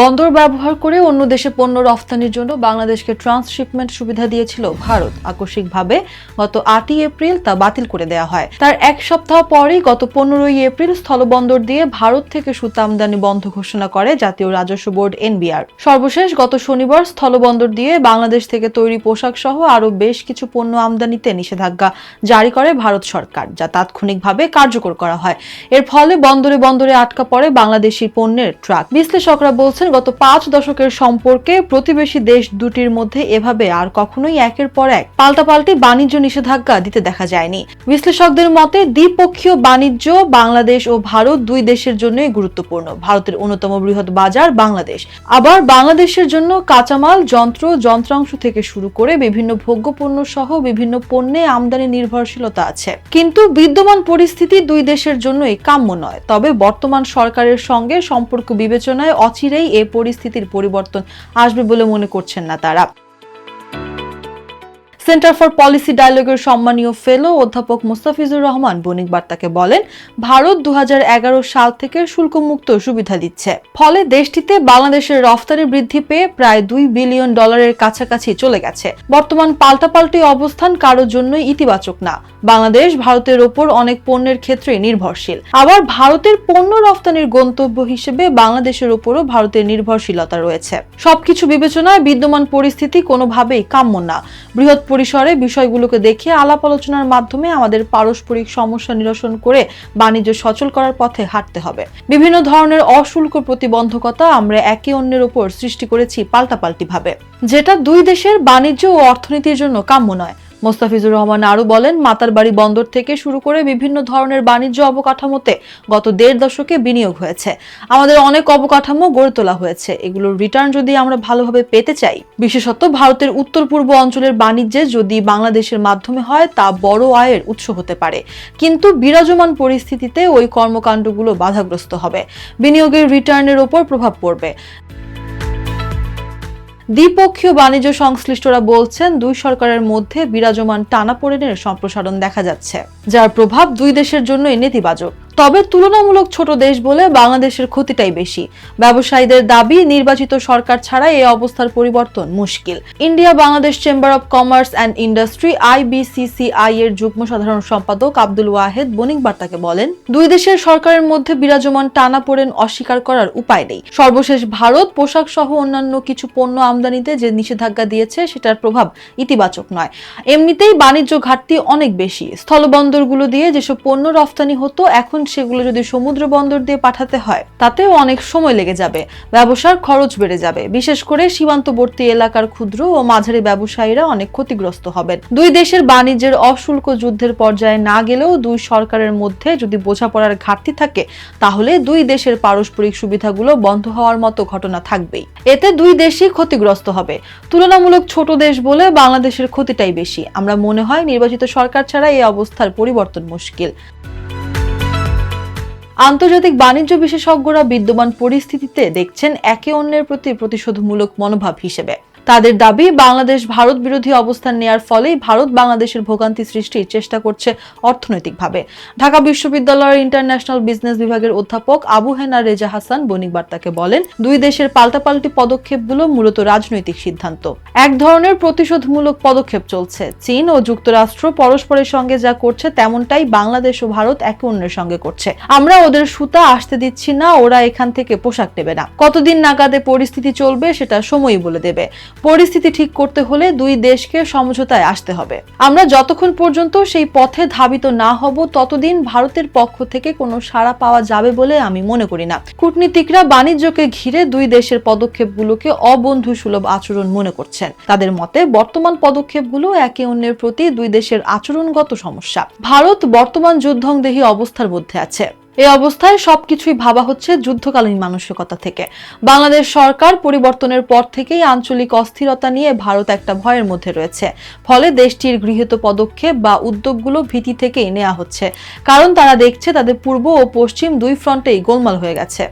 বন্দর ব্যবহার করে অন্য দেশে পণ্য রফতানির জন্য বাংলাদেশকে ট্রান্সশিপমেন্ট সুবিধা দিয়েছিল ভারত। আকস্মিকভাবে গত আটই এপ্রিল তা বাতিল করে দেওয়া হয়। তার এক সপ্তাহ পরেই গত পনেরোই এপ্রিল স্থলবন্দর দিয়ে ভারত থেকে সুতা আমদানি বন্ধ ঘোষণা করে জাতীয় রাজস্ব বোর্ড এনবিআর। সর্বশেষ গত শনিবার স্থলবন্দর দিয়ে বাংলাদেশ থেকে তৈরি পোশাক সহ আরও বেশ কিছু পণ্য আমদানিতে নিষেধাজ্ঞা জারি করে ভারত সরকার, যা তাৎক্ষণিকভাবে কার্যকর করা হয়। এর ফলে বন্দরে বন্দরে আটকা পড়ে বাংলাদেশি পণ্যের ট্রাক। বিশ্লেষকরা বলছেন, গত পাঁচ দশকের সম্পর্কে প্রতিবেশী দেশ দুটির মধ্যে এভাবে আর কখনোই একের পর এক পাল্টাপাল্টি বাণিজ্য নিষেধাজ্ঞা দিতে দেখা যায়নি। বিশ্লেষকদের মতে, দ্বিপক্ষীয় বাণিজ্য বাংলাদেশ ও ভারত দুই দেশের জন্যই গুরুত্বপূর্ণ। ভারতের অন্যতম বৃহৎ বাজার বাংলাদেশ। আবার বাংলাদেশের জন্য কাঁচামাল, যন্ত্র, যন্ত্রাংশ থেকে শুরু করে বিভিন্ন ভোগ্যপণ্য সহ বিভিন্ন পণ্যে আমদানি নির্ভরশীলতা আছে। কিন্তু বিদ্যমান পরিস্থিতি দুই দেশের জন্যই কাম্য নয়। তবে বর্তমান সরকারের সঙ্গে সম্পর্ক বিবেচনায় অচিরেই এ পরিস্থিতির পরিবর্তন আসবে বলে মনে করছেন না তারা। সেন্টার ফর পলিসি ডায়ালগের সম্মানীয় ফেলো অধ্যাপক মুস্তাফিজুর রহমান বণিক বার্তাকে বলেন, ভারত দু হাজার এগারো সাল থেকে শুল্কমুক্ত সুবিধা দিচ্ছে। ফলে দেশটিতে বাংলাদেশের রফতানি বৃদ্ধি পেয়ে প্রায় দুই বিলিয়ন ডলারের কাছাকাছি চলে গেছে। বর্তমান পাল্টাপাল্টি অবস্থান কারোর জন্যই ইতিবাচক না। বাংলাদেশ ভারতের ওপর অনেক পণ্যের ক্ষেত্রে নির্ভরশীল। আবার ভারতের পণ্য রফতানির গন্তব্য হিসেবে বাংলাদেশের ওপরও ভারতের নির্ভরশীলতা রয়েছে। সবকিছু বিবেচনায় বিদ্যমান পরিস্থিতি কোনোভাবেই কাম্য না। বৃহৎ পরিসরে বিষয়গুলোকে দেখে আলাপ আলোচনার মাধ্যমে আমাদের পারস্পরিক সমস্যা নিরসন করে বাণিজ্য সচল করার পথে হাঁটতে হবে। বিভিন্ন ধরনের অশুল্ক প্রতিবন্ধকতা আমরা একে অন্যের উপর সৃষ্টি করেছি পাল্টাপাল্টি ভাবে যেটা দুই দেশের বাণিজ্য ও অর্থনীতির জন্য কাম্য নয়। মোস্তাফিজুর রহমান আরও বলেন মাতারবাড়ি বন্দর থেকে শুরু করে বিভিন্ন ধরনের বাণিজ্য অবকাঠামোতে গত দেড় দশকে বিনিয়োগ হয়েছে। আমাদের অনেক অবকাঠামো গড়ে তোলা হয়েছে। এগুলোর রিটার্ন যদি আমরা ভালোভাবে পেতে চাই, বিশেষত ভারতের উত্তর পূর্ব অঞ্চলের বাণিজ্যে যদি বাংলাদেশের মাধ্যমে হয়, তা বড় আয়ের উৎস হতে পারে। কিন্তু বিরাজমান পরিস্থিতিতে ওই কর্মকাণ্ডগুলো বাধাগ্রস্ত হবে। বিনিয়োগের রিটার্নের ওপর প্রভাব পড়বে। দ্বিপক্ষীয় বাণিজ্য সংশ্লিষ্টরা বলছেন, দুই সরকারের মধ্যে বিরাজমান টানাপোড়েনের সম্প্রসারণ দেখা যাচ্ছে, যার প্রভাব দুই দেশের জন্যই নেতিবাচক। তবে তুলনামূলক ছোট দেশ বলে বাংলাদেশের ক্ষতিটাই বেশি। ব্যবসায়ীদের দাবি, নির্বাচিত সরকার ছাড়া এই অবস্থার পরিবর্তন মুশকিল। India, Bangladesh chamber of commerce and industry IBCCI এর যুগ্ম সাধারণ সম্পাদক আব্দুল ওয়াহেদ বণিক বার্তাকে বলেন, দুই দেশের সরকারের মধ্যে বিরাজমান টানাপোড়েন অস্বীকার করার উপায় নেই। সর্বশেষ ভারত, পোশাক সহ অন্যান্য কিছু পণ্য আমদানিতে যে নিষেধাজ্ঞা দিয়েছে, সেটার প্রভাব ইতিবাচক নয়। এমনিতেই বাণিজ্য ঘাটতি অনেক বেশি। স্থলবন্দরগুলো দিয়ে যেসব পণ্য রফতানি হতো, এখন সেগুলো যদি সমুদ্র বন্দর দিয়ে পাঠাতে হয়, তাতেও অনেক সময় লেগে যাবে। ব্যবসার খরচ বেড়ে যাবে। বিশেষ করে সীমান্তবর্তী এলাকার ক্ষুদ্র ও মাঝারি ব্যবসায়ীরা অনেক ক্ষতিগ্রস্ত হবেন। দুই দেশের বাণিজ্যের অশুল্ক যুদ্ধের পর্যায়ে না গেলেও দুই সরকারের মধ্যে যদি বোঝাপড়ার ঘাটতি থাকে, তাহলে দুই দেশের পারস্পরিক সুবিধাগুলো বন্ধ হওয়ার মতো ঘটনা থাকবেই। এতে দুই দেশই ক্ষতিগ্রস্ত হবে। তুলনামূলক ছোট দেশ বলে বাংলাদেশের ক্ষতিটাই বেশি। আমরা মনে হয় নির্বাচিত সরকার ছাড়া এই অবস্থার পরিবর্তন মুশকিল। আন্তর্জাতিক বাণিজ্য বিশেষজ্ঞরা বিদ্যমান পরিস্থিতিতে দেখছেন একে অন্যের প্রতি প্রতিশোধমূলক মনোভাব হিসেবে। তাদের দাবি, বাংলাদেশ ভারত বিরোধী অবস্থান নেয়ার ফলেই ভারত বাংলাদেশের ভোগান্তি সৃষ্টির চেষ্টা করছে অর্থনৈতিকভাবে। ঢাকা বিশ্ববিদ্যালয়ের ইন্টারন্যাশনাল বিজনেস বিভাগের অধ্যাপক আবু হেনা রেজা হাসান বণিক বার্তাকে বলেন, দুই দেশের পাল্টাপাল্টি পদক্ষেপগুলো মূলত রাজনৈতিক সিদ্ধান্ত। এক ধরনের প্রতিশোধমূলক পদক্ষেপ চলছে। চীন ও যুক্তরাষ্ট্র পরস্পরের সঙ্গে যা করছে তেমনটাই বাংলাদেশ ও ভারত একে অন্যের সঙ্গে করছে। আমরা ওদের সুতা আসতে দিচ্ছি না, ওরা এখান থেকে পোশাক নেবে না। কতদিন নাগাদে পরিস্থিতি চলবে সেটা সময়ই বলে দেবে। পরিস্থিতি ঠিক করতে হলে দুই দেশকে সমঝোতায় আসতে হবে। আমরা যতক্ষণ পর্যন্ত সেই পথে ধাবিত না হব, ততদিন ভারতের পক্ষ থেকে কোনো সাড়া পাওয়া যাবে বলে আমি মনে করি না। কূটনীতিকরা বাণিজ্যকে ঘিরে দুই দেশের পদক্ষেপগুলোকে অবন্ধু সুলভ আচরণ মনে করছেন। তাদের মতে, বর্তমান পদক্ষেপগুলো একে অন্যের প্রতি দুই দেশের আচরণগত সমস্যা। ভারত বর্তমান যুদ্ধংদেহী অবস্থার মধ্যে আছে। এই অবস্থায় সবকিছুই ভাবা হচ্ছে যুদ্ধকালীন মানসিকতা থেকে। বাংলাদেশ সরকার পরিবর্তনের পর থেকেই আঞ্চলিক অস্থিরতা নিয়ে ভারত একটা ভয়ের মধ্যে রয়েছে। ফলে দেশটির গৃহীত পদক্ষেপ বা উদ্যোগগুলো ভীতি থেকেই নেওয়া হচ্ছে। কারণ তারা দেখছে তাদের পূর্ব ও পশ্চিম দুই ফ্রন্টেই গোলমাল হয়ে গেছে।